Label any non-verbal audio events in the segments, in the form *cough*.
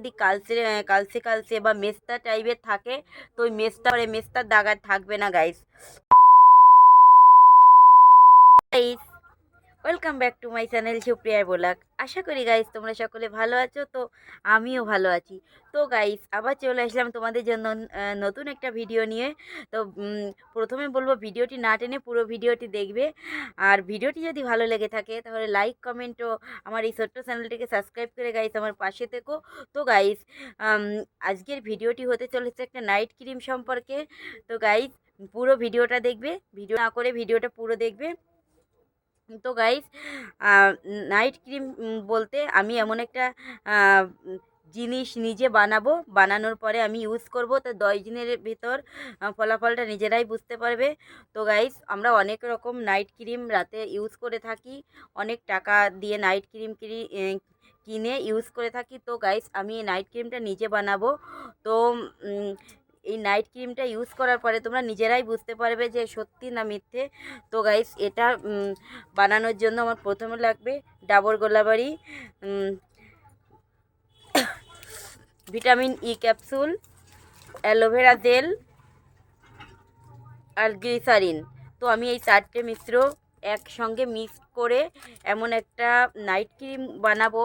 যদি কালসে কালসে কালসে বা মেস্তা টাইপের থাকে, তো ওই মেস্তা মেস্তার দাগ আর থাকবে না guys guys welcome back to my channel সুপ্রিয়ার বোলাক আশা করি গাইস তোমরা সকলে ভালো আছো, তো আমিও ভালো আছি। তো গাইস আবার চলে আসলাম তোমাদের জন্য নতুন একটা ভিডিও নিয়ে। তো প্রথমে বলব ভিডিওটি না টেনে পুরো ভিডিওটি দেখবে। আর ভিডিওটি যদি ভালো লেগে থাকে, তাহলে লাইক কমেন্ট ও আমার এই ছোট্ট চ্যানেলটিকে সাবস্ক্রাইব করে গাইস আমার পাশে থেকো। তো গাইস আজকের ভিডিওটি হতে চলেছে একটা নাইট ক্রিম সম্পর্কে। তো গাইস পুরো ভিডিওটা দেখবে। ভিডিও না করে ভিডিওটা পুরো দেখবে। তো গাইস নাইট ক্রিম বলতে আমি এমন একটা জিনিস নিজে বানাবো, বানানোর পরে আমি ইউজ করব, তো দশ দিনের ভিতর ফলাফলটা নিজেরাই বুঝতে পারবে। তো গাইস আমরা অনেক রকম নাইট ক্রিম রাতে ইউজ করে থাকি, অনেক টাকা দিয়ে নাইট ক্রিম কিনি কিনে ইউজ করে থাকি। তো গাইস আমি এই নাইট ক্রিমটা নিজে বানাবো। তো এই নাইট ক্রিমটা ইউজ করার পরে তোমরা নিজেরাই বুঝতে পারবে যে সত্যি না মিথ্যে। তো গাইস এটা বানানোর জন্য আমার প্রথমে লাগবে Dabur Gulabari vitamin E capsule aloe vera gel আর গ্লিসারিন তো আমি এই চারটে মিশ্র একসঙ্গে মিক্স করে এমন একটা নাইট ক্রিম বানাবো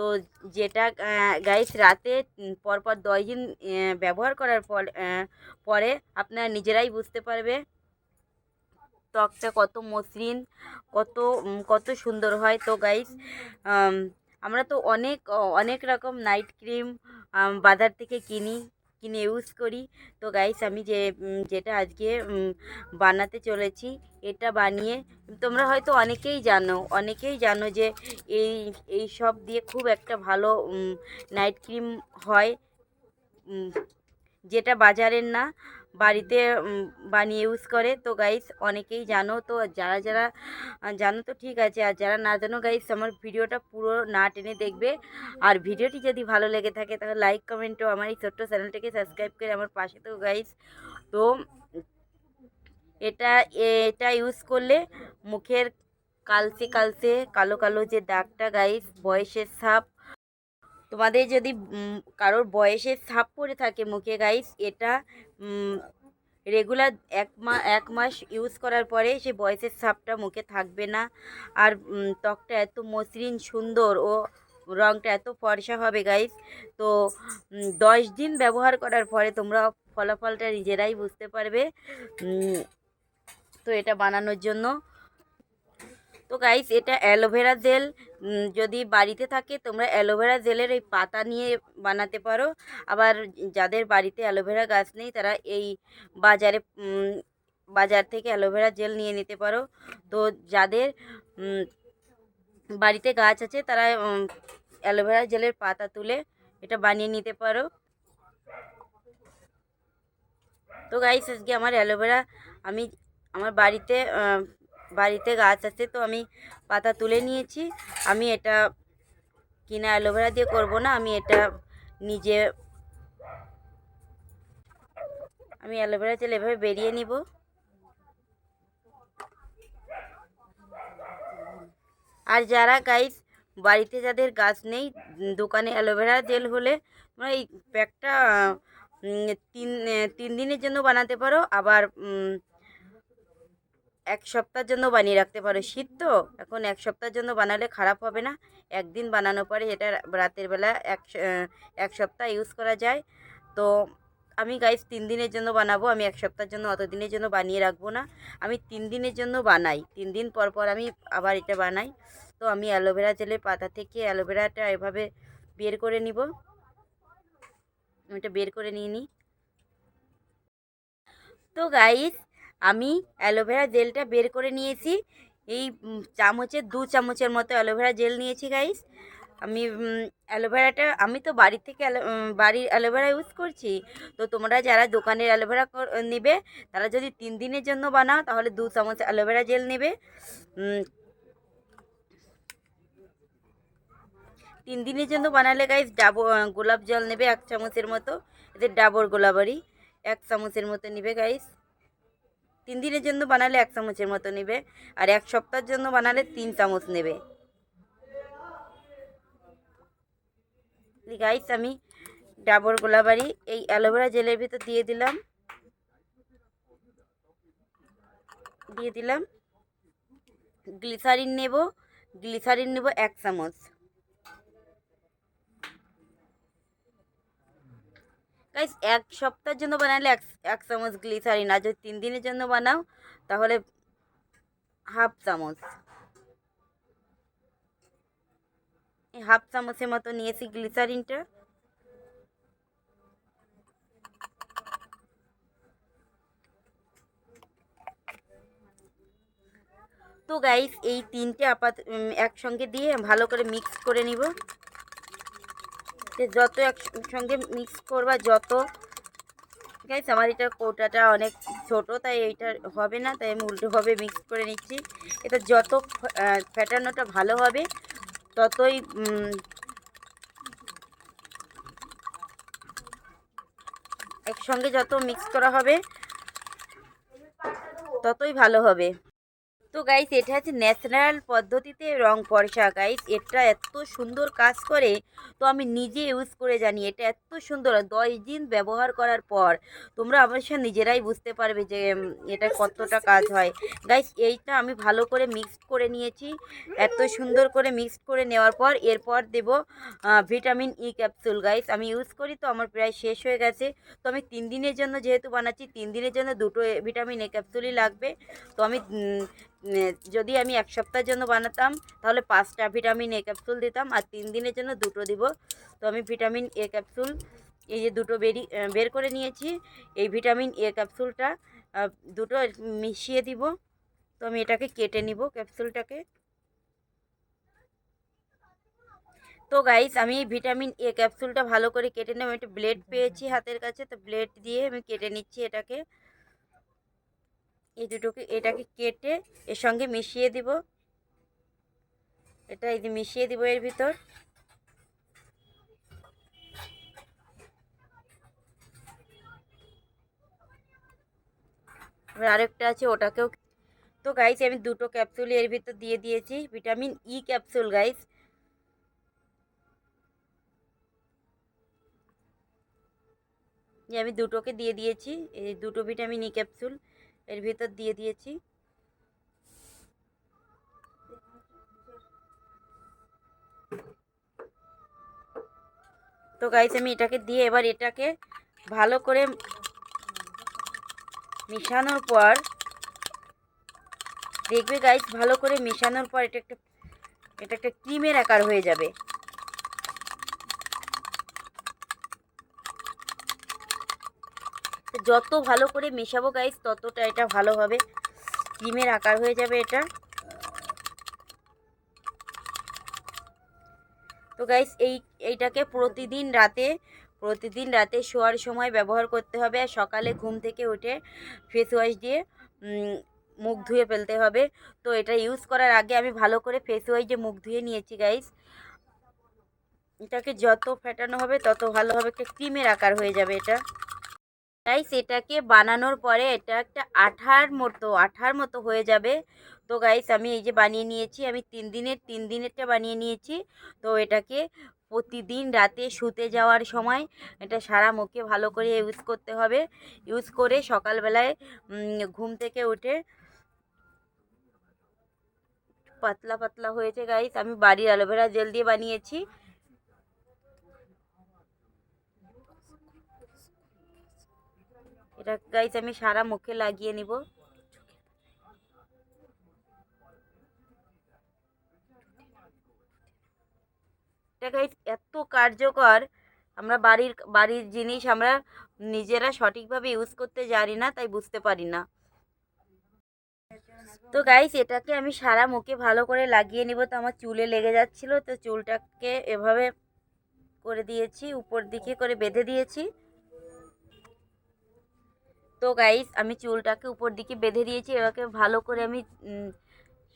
তো যেটা গাইস রাতে পরপর দশ দিন ব্যবহার করার পর পরে আপনারা নিজেরাই বুঝতে পারবে ত্বকটা কত মসৃণ, কত কত সুন্দর হয়। তো গাইস আমরা তো অনেক অনেক রকম নাইট ক্রিম বাজার থেকে কিনি। কিনে ইউজ করি। তো গাইস আমি যে যেটা আজকে বানাতে চলেছি, এটা বানিয়ে, তোমরা হয়তো অনেকেই জানো অনেকেই জানো যে এই এই সব দিয়ে খুব একটা ভালো নাইট ক্রিম হয়। যেটা বাজারের না বাড়িতে বানিয়ে ইউজ করে। তো গাইস অনেকেই জানো তো যারা যারা জানো তো ঠিক আছে। আর যারা না জানো গাইস আমার ভিডিওটা পুরো না টেনে দেখবে। আর ভিডিওটি যদি ভালো লেগে থাকে, তাহলে লাইক কমেন্টও আমার এই ছোট্ট চ্যানেলটাকে সাবস্ক্রাইব করে আমার পাশে তো গাইস তো, এটা এটা ইউজ করলে মুখের কালসে কালসে কালো কালো যে দাগটা গাইস বয়সের ছাপ তোমাদের যদি কারোর বয়সের ছাপ পড়ে থাকে মুখে গাইস এটা রেগুলার এক মা, এক মাস ইউজ করার পরে সেই বয়সের ছাপটা মুখে থাকবে না। আর ত্বকটা এত মসৃণ, সুন্দর ও রঙটা এত ফর্সা হবে গাইস তো দশ দিন ব্যবহার করার পরে তোমরা ফলাফলটা নিজেরাই বুঝতে পারবে। তো এটা বানানোর জন্য। তো গাইস এটা অ্যালোভেরা জেল যদি বাড়িতে থাকে, তোমরা অ্যালোভেরা জেলের এই পাতা নিয়ে বানাতে পারো। আবার যাদের বাড়িতে অ্যালোভেরা গাছ নেই, তারা এই বাজারে বাজার থেকে অ্যালোভেরা জেল নিয়ে নিতে পারো। তো যাদের বাড়িতে গাছ আছে, তারা অ্যালোভেরা জেলের পাতা তুলে এটা বানিয়ে নিতে পারো। তো গাইস আজকে আমার অ্যালোভেরা আমি আমার বাড়িতে বাড়িতে গাছ আছে তো আমি পাতা তুলে নিয়েছি। আমি এটা কিনা অ্যালোভেরা দিয়ে করব না, আমি এটা নিজে আমি অ্যালোভেরা তেল এভাবে বেরিয়ে নিব। আর যারা গাইস বাড়িতে যাদের গাছ নেই, দোকানে অ্যালোভেরা জেল হলে তোমরা এই প্যাকটা তিন তিন দিনের জন্য বানাতে পারো। আবার এক সপ্তাহের জন্য বানিয়ে রাখতে পারো। শীত তো, এখন এক সপ্তাহের জন্য বানালে খারাপ হবে না। একদিন বানানোর পরে এটা রাতের বেলা এক এক সপ্তাহ ইউজ করা যায়। তো আমি গাইস তিন দিনের জন্য বানাবো। আমি এক সপ্তাহের জন্য অত দিনের জন্য বানিয়ে রাখব না। আমি তিন দিনের জন্য বানাই। তিন দিন পর পর আমি আবার এটা বানাই। তো আমি অ্যালোভেরা জেলের পাতা থেকে অ্যালোভেরাটা এভাবে বের করে নিব। আমি এটা বের করে নিয়ে নিই। তো গাইস আমি অ্যালোভেরা জেলটা বের করে নিয়েছি। এই চামচের, দু চামচের মতো অ্যালোভেরা জেল নিয়েছি গাইস আমি অ্যালোভেরাটা, আমি তো বাড়ি থেকে বাড়ির অ্যালোভেরা ইউজ করছি। তো তোমরা যারা দোকানের অ্যালোভেরা নেবে, তারা যদি তিন দিনের জন্য বানাও, তাহলে দু চামচ অ্যালোভেরা জেল নেবে। তিন দিনের জন্য বানালে গাইস ডাবর গোলাপ জল নেবে এক চামচের মতো। এদের ডাবর গোলাবারি এক চামচের মতো নেবে গাইস তিন দিনের জন্য বানালে এক চামচের মতো নেবে আর এক সপ্তাহের জন্য বানালে তিন চামচ নেবে। গাইস আমি ডাবর গোলাবাড়ি এই অ্যালোভেরা জেলের ভিতর দিয়ে দিলাম। দিয়ে দিলাম। গ্লিসারিন নেব। গ্লিসারিন নেব এক চামচ। গাইস এক সপ্তাহের জন্য বানালে এক এক চামচ গ্লিসারিন আর যদি তিন দিনের জন্য বানাও, তাহলে হাফ চামচ। এই হাফ চামচের মতো নিয়েছি গ্লিসারিনটা তো গাইস এই তিনটে আপাত একসঙ্গে দিয়ে ভালো করে মিক্স করে নিব। যত একসঙ্গে মিক্স করবা যত গাইস আমার এটা কোটাটা অনেক ছোট তাই এইটা হবে না তাই আমি উল্টোভাবে মিক্স করে নিচ্ছি। এটা যত আহ, ফ্যাটানোটা ভালো হবে ততই একসঙ্গে যত মিক্স করা হবে ততই ভালো হবে। তো গাইস এটা হচ্ছে ন্যাচারাল পদ্ধতিতে রং পরশা গাইস এটা এত সুন্দর কাজ করে, তো আমি নিজে ইউজ করে জানি, এটা এত সুন্দর। দশ দিন ব্যবহার করার পর, তোমরা অবশ্য নিজেরাই বুঝতে পারবে যে এটা কতটা কাজ হয়। গাইস এইটা আমি ভালো করে মিক্সড করে নিয়েছি, এত সুন্দর করে মিক্সড করে নেওয়ার পর, এরপর দেব ভিটামিন ই ক্যাপসুল গাইস আমি ইউজ করি তো আমার প্রায় শেষ হয়ে গেছে। তো আমি তিন দিনের জন্য যেহেতু বানাচ্ছি, তিন দিনের জন্য দুটো ভিটামিন এ ক্যাপসুলই লাগবে। তো আমি যদি আমি এক সপ্তাহের জন্য বানাতাম, তাহলে পাঁচটা ভিটামিন, এ ক্যাপসুল দিতাম, আর তিন দিনের জন্য দুটো দিব। তো আমি ভিটামিন, এ ক্যাপসুল, এই যে দুটো বেরি বের করে নিয়েছি। এই ভিটামিন, এ ক্যাপসুলটা দুটো মিশিয়ে দিব। তো আমি এটাকে কেটে নিব ক্যাপসুলটাকে। তো গাইস আমি এই ভিটামিন, এ ক্যাপসুলটা ভালো করে কেটে নেব একটা ব্লেড পেয়েছি হাতের কাছে, তো ব্লেড দিয়ে আমি কেটে নিচ্ছি এটাকে। এই দুটোকে এটাকে কেটে এর সঙ্গে মিশিয়ে দিব। এটা এই যে মিশিয়ে দিব এর ভিতর। আরেকটা আছে ওটাকেও তো গাইস আমি দুটো ক্যাপসুল এর ভিতর দিয়ে দিয়েছি ভিটামিন ই ক্যাপসুল গাইস যে আমি দুটোকে দিয়ে দিয়েছি, এই দুটো ভিটামিন ই ক্যাপসুল এর ভিতর দিয়ে দিয়েছি। তো গাইস আমি এটাকে দিয়ে এবার এটাকে ভালো করে মেশানোর পর, দেখবে গাইস ভালো করে মেশানোর পর এটা একটা এটা একটা ক্রিমের আকার হয়ে যাবে। যত ভালো করে মেশাবো গাইস ততটা এটা ভালো হবে। ক্রিমের আকার হয়ে যাবে এটা। তো গাইস এই, এইটাকে প্রতিদিন রাতে প্রতিদিন রাতে শোয়ার সময় ব্যবহার করতে হবে আর সকালে ঘুম থেকে উঠে ফেস ওয়াশ দিয়ে মুখ ধুয়ে ফেলতে হবে। তো, এটা ইউজ করার আগে আমি ভালো করে ফেস ওয়াশ দিয়ে মুখ ধুয়ে নিয়েছি গাইস এটাকে যত ফেটানো হবে, তত ভালো হবে। একটা ক্রিমের আকার হয়ে যাবে এটা। গাইস এটাকে বানানোর পরে এটা একটা আঠার মতো আঠার মতো হয়ে যাবে। তো গাইস আমি এই যে বানিয়ে নিয়েছি, আমি তিন দিনের, তিন দিনেরটা বানিয়ে নিয়েছি। তো এটাকে প্রতিদিন রাতে শুতে যাওয়ার সময় এটা সারা মুখে ভালো করে ইউজ করতে হবে। ইউজ করে সকালবেলায় ঘুম থেকে উঠে পাতলা পাতলা হয়েছে গাইস আমি বাড়ির অ্যালোভেরা জেল দিয়ে বানিয়েছি। এটা গাইস আমি সারা মুখে লাগিয়ে নিব। এটা গাইস এত কার্যকর। আমরা বাড়ির বাড়ির জিনিস আমরা নিজেরা সঠিকভাবে ইউজ করতে জানি না, তাই বুঝতে পারি না। তো গাইস এটাকে আমি সারা মুখে ভালো করে লাগিয়ে নিব। তো আমার চুলে লেগে যাচ্ছিল, তো চুলটাকে এভাবে করে দিয়েছি, উপর দিকে করে বেঁধে দিয়েছি। তো গাইস আমি চুলটাকে উপর দিকে বেঁধে দিয়েছি এবারে ভালো করে আমি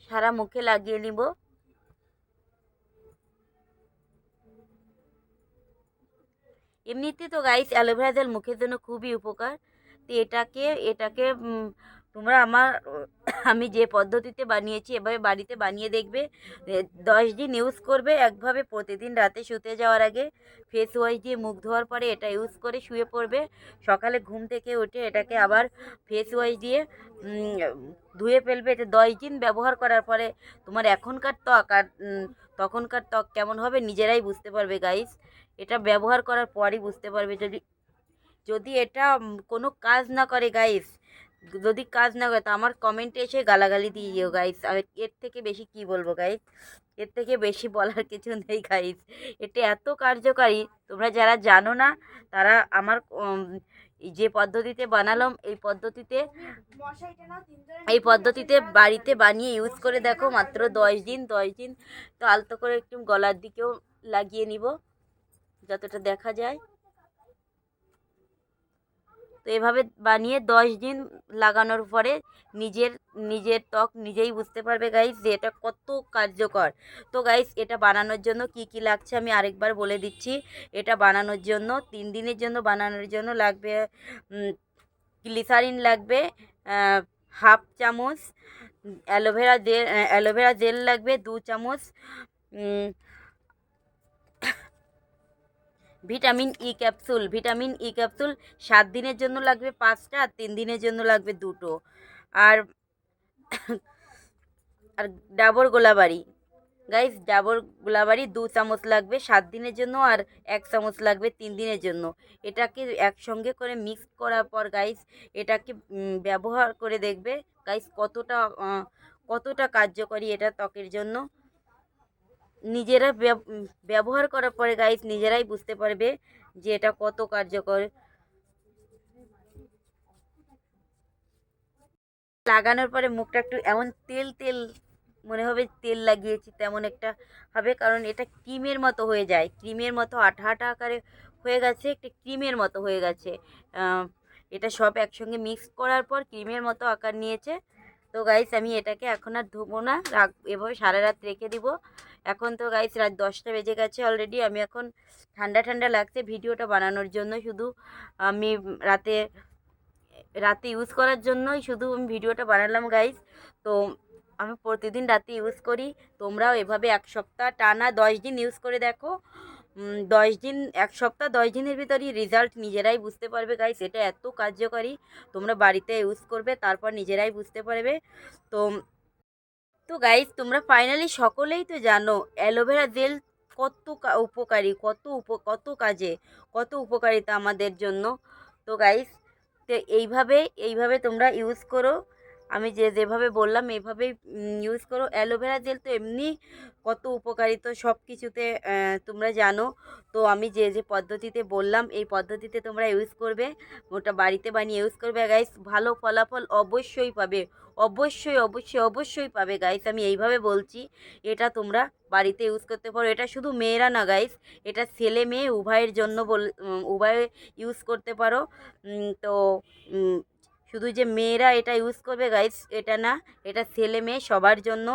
সারা মুখে লাগিয়ে নিব। এমনিতে তো গাইস অ্যালোভেরা জেল মুখের জন্য খুবই উপকার। তো এটাকে এটাকে তোমরা আমার, *coughs* আমি যে পদ্ধতিতে বানিয়েছি, এভাবে বাড়িতে বানিয়ে দেখবে। দশ দিন ইউজ করবে, একভাবে প্রতিদিন রাতে শুতে যাওয়ার আগে। ফেস ওয়াশ দিয়ে মুখ ধোয়ার পরে এটা ইউজ করে শুয়ে পড়বে। সকালে ঘুম থেকে উঠে এটাকে আবার ফেস ওয়াশ দিয়ে ধুয়ে ফেলবে। এটা দশ দিন ব্যবহার করার পরে তোমার এখনকার ত্বক আর তখনকার ত্বক কেমন হবে নিজেরাই বুঝতে পারবে গাইস এটা ব্যবহার করার পরই বুঝতে পারবে। যদি যদি এটা কোনো কাজ না করে গাইস যদি কাজ না করে, তো আমার কমেন্টে এসে গালাগালি দিয়ে যেও গাইস আর এর থেকে বেশি কি বলব গাইস এর থেকে বেশি বলার কিছু নেই গাইস এটা এত কার্যকারী। তোমরা যারা জানো না, তারা আমার যে পদ্ধতিতে বানালাম, এই পদ্ধতিতে এই পদ্ধতিতে বাড়িতে বানিয়ে ইউজ করে দেখো, মাত্র দশ দিন দশ দিন, তো আলতো করে একটু গলার দিকেও লাগিয়ে নিব, যতটা দেখা যায়। তো এভাবে বানিয়ে দশ দিন লাগানোর পরে নিজের নিজের ত্বক নিজেই বুঝতে পারবে গাইস যে এটা কত কার্যকর। তো গাইস এটা বানানোর জন্য কি কি লাগছে আমি আরেকবার বলে দিচ্ছি। এটা বানানোর জন্য, তিন দিনের জন্য বানানোর জন্য লাগবে গ্লিসারিন লাগবে হাফ চামচ অ্যালোভেরা জেল অ্যালোভেরা জেল লাগবে, দু চামচ vitamin E capsule, vitamin E capsule সাত দিনের জন্য লাগবে পাঁচটা আর তিন দিনের জন্য লাগবে দুটো। আর *coughs* আর ডাবর গোলাবাড়ি গাইস ডাবর গোলাবাড়ি দু চামচ লাগবে সাত দিনের জন্য আর এক চামচ লাগবে তিন দিনের জন্য। এটাকে একসঙ্গে করে মিক্স করার পর গাইস এটাকে ব্যবহার করে দেখবে গাইস কতটা কতটা কার্যকরী এটা ত্বকের জন্য। নিজেরা ব্যব- ব্যবহার করার পরে গাইস নিজেরাই বুঝতে পারবে যে এটা কত কার্যকর। লাগানোর পরে মুখটা একটু এমন তেল তেল, মনে হবে তেল লাগিয়েছি, তেমন একটা হবে, কারণ এটা ক্রিমের মতো হয়ে যায়। ক্রিমের মতো আঠা আঠা আকারে হয়ে গেছে, একটা ক্রিমের মতো হয়ে গেছে। এটা সব একসঙ্গে মিক্স করার পর ক্রিমের মতো আকার নিয়েছে। তো গাইস আমি এটাকে এখন আর ধোবো না এভাবে সারা রাত রেখে দিব। এখন তো গাইস রাত দশটা বেজে গেছে অলরেডি আমি এখন ঠান্ডা ঠান্ডা লাগছে ভিডিওটা বানানোর জন্য, শুধু আমি রাতে রাতে ইউজ করার জন্যই শুধু আমি ভিডিওটা বানালাম গাইস তো আমি প্রতিদিন রাতে ইউজ করি, তোমরাও এভাবে এক সপ্তাহ টানা দশ দিন ইউজ করে দেখো। দশ দিন, এক সপ্তাহ, দশ দিনের ভিতরই রেজাল্ট নিজেরাই বুঝতে পারবে গাইস এটা এত কার্যকরী। তোমরা বাড়িতে ইউজ করবে, তারপর নিজেরাই বুঝতে পারবে। তো তো গাইস তোমরা ফাইনালি সকলেই তো জানো অ্যালোভেরা জেল কত উপকারী, কত উপ, কত কাজে, কত উপকারিতা আমাদের জন্য। তো গাইস তো এইভাবে এইভাবে তোমরা ইউজ করো। আমি যে যেভাবে বললাম এইভাবেই ইউজ করো। অ্যালোভেরা জেল তো এমনি কত উপকারী তো সব কিছুতে তোমরা জানো। তো আমি যে যে পদ্ধতিতে বললাম, এই পদ্ধতিতে তোমরা ইউজ করবে। ওটা বাড়িতে বানিয়ে ইউজ করবে। গাইস ভালো ফলাফল অবশ্যই পাবে। অবশ্যই অবশ্যই অবশ্যই পাবে। গাইস আমি এইভাবে বলছি, এটা তোমরা বাড়িতে ইউজ করতে পারো। এটা শুধু মেয়েরা না গাইস এটা ছেলে মেয়ে উভয়ের জন্য বল উভয়ে ইউজ করতে পারো। তো শুধু যে মেয়েরা এটা ইউজ করবে গাইস এটা না, এটা ছেলে মেয়ে সবার জন্য।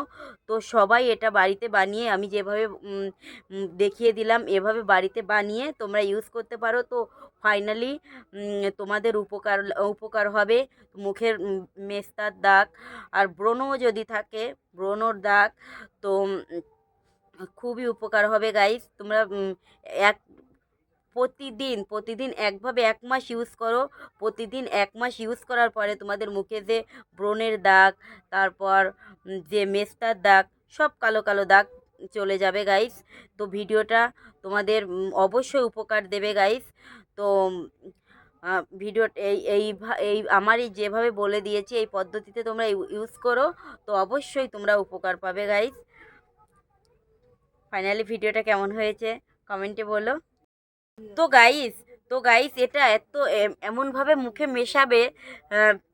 তো সবাই এটা বাড়িতে বানিয়ে, আমি যেভাবে দেখিয়ে দিলাম, এভাবে বাড়িতে বানিয়ে তোমরা ইউজ করতে পারো। তো ফাইনালি তোমাদের উপকার উপকার হবে। মুখের মেস্তার দাগ, আর ব্রণও যদি থাকে, ব্রণর দাগ, তো খুবই উপকার হবে গাইস তোমরা এক প্রতিদিন প্রতিদিন একভাবে এক মাস ইউজ করো। প্রতিদিন এক মাস ইউজ করার পরে তোমাদের মুখে যে ব্রণের দাগ, তারপর যে মেস্তার দাগ, সব কালো কালো দাগ চলে যাবে গাইস তো ভিডিওটা তোমাদের অবশ্যই উপকার দেবে গাইস তো ভিডিও এই এই এই আমারই যেভাবে বলে দিয়েছি, এই পদ্ধতিতে তোমরা ইউজ করো। তো অবশ্যই তোমরা উপকার পাবে গাইস ফাইনালি ভিডিওটা কেমন হয়েছে? কমেন্টে বলো। তো গাইস তো গাইস এটা এত এমনভাবে মুখে মেশাবে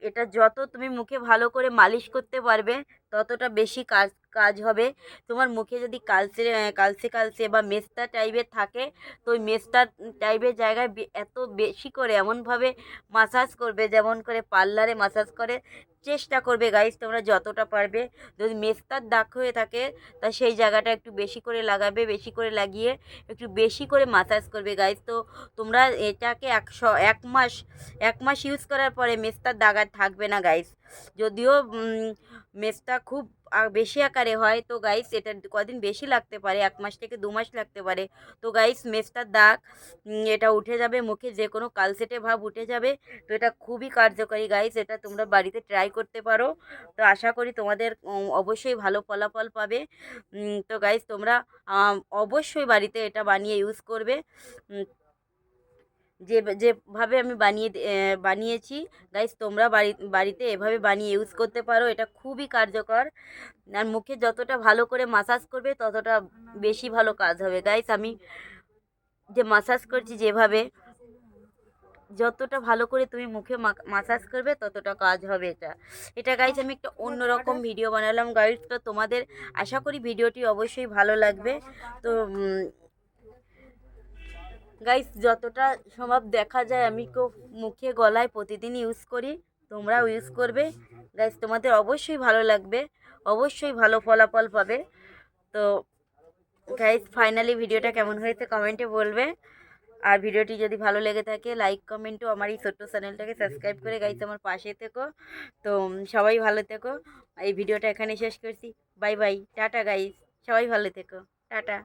এটা যত তুমি মুখে ভালো করে মালিশ করতে পারবে ততটা বেশি কাজ কাজ হবে। তোমার মুখে যদি কালসে কালচে কালচে বা মেস্তা টাইপের থাকে, তো ওই মেস্তা টাইপের জায়গায় এত বেশি করে এমনভাবে মাসাজ করবে, যেমন করে পার্লারে মাসাজ করে, চেষ্টা করবে গাইস তোমরা যতটা পারবে। যদি মেস্তার দাগ হয়ে থাকে, তা সেই জায়গাটা একটু বেশি করে লাগাবে, বেশি করে লাগিয়ে একটু বেশি করে মাসাজ করবে গাইস তো তোমরা এটাকে একশো, এক মাস এক মাস ইউজ করার পরে মেস্তার দাগ আর থাকবে না গাইস যদিও মেচটা খুব বেশি আকারে হয়। তো গাইস এটা কদিন বেশি লাগতে পারে? এক মাস থেকে দু মাস লাগতে পারে। তো গাইস মেসটার দাগ এটা উঠে যাবে মুখে যে কোনো কালসেটে ভাব উঠে যাবে। তো এটা খুবই কার্যকরী গাইস এটা তোমরা বাড়িতে ট্রাই করতে পারো। তো আশা করি তোমাদের অবশ্যই ভালো ফলাফল পাবে। তো গাইস তোমরা অবশ্যই বাড়িতে এটা বানিয়ে ইউজ করবে। যে যেভাবে আমি বানিয়ে বানিয়েছি গাইস তোমরা বাড়ি, বাড়িতে এভাবে বানিয়ে ইউজ করতে পারো, এটা খুবই কার্যকর। আর মুখে যতটা ভালো করে মাসাজ করবে, ততটা বেশি ভালো কাজ হবে। গাইস আমি যে মাসাজ করছি যেভাবে, যতটা ভালো করে তুমি মুখে মাসাজ করবে, ততটা কাজ হবে এটা। এটা গাইজ আমি একটা অন্যরকম ভিডিও বানালাম। গাইজ তো তোমাদের আশা করি ভিডিওটি অবশ্যই ভালো লাগবে। তো গাইস যতটা সম্ভব দেখা যায়, আমি মুখে, গলায় প্রতিদিন ইউজ করি, তোমরাও ইউজ করবে। গাইস তোমাদের অবশ্যই ভালো লাগবে, অবশ্যই ভালো ফলাফল পাবে। তো গাইস ফাইনালি ভিডিওটা কেমন হয়েছে কমেন্টে বলবে। আর ভিডিওটি যদি ভালো লেগে থাকে লাইক কমেন্টও আমার এই ছোট্ট চ্যানেলটাকে সাবস্ক্রাইব করে গাইস আমার পাশে থেকো। তো, সবাই ভালো থেকো। এই ভিডিওটা এখানে শেষ করছি। বাই বাই টাটা গাইস সবাই ভালো থেকো। টাটা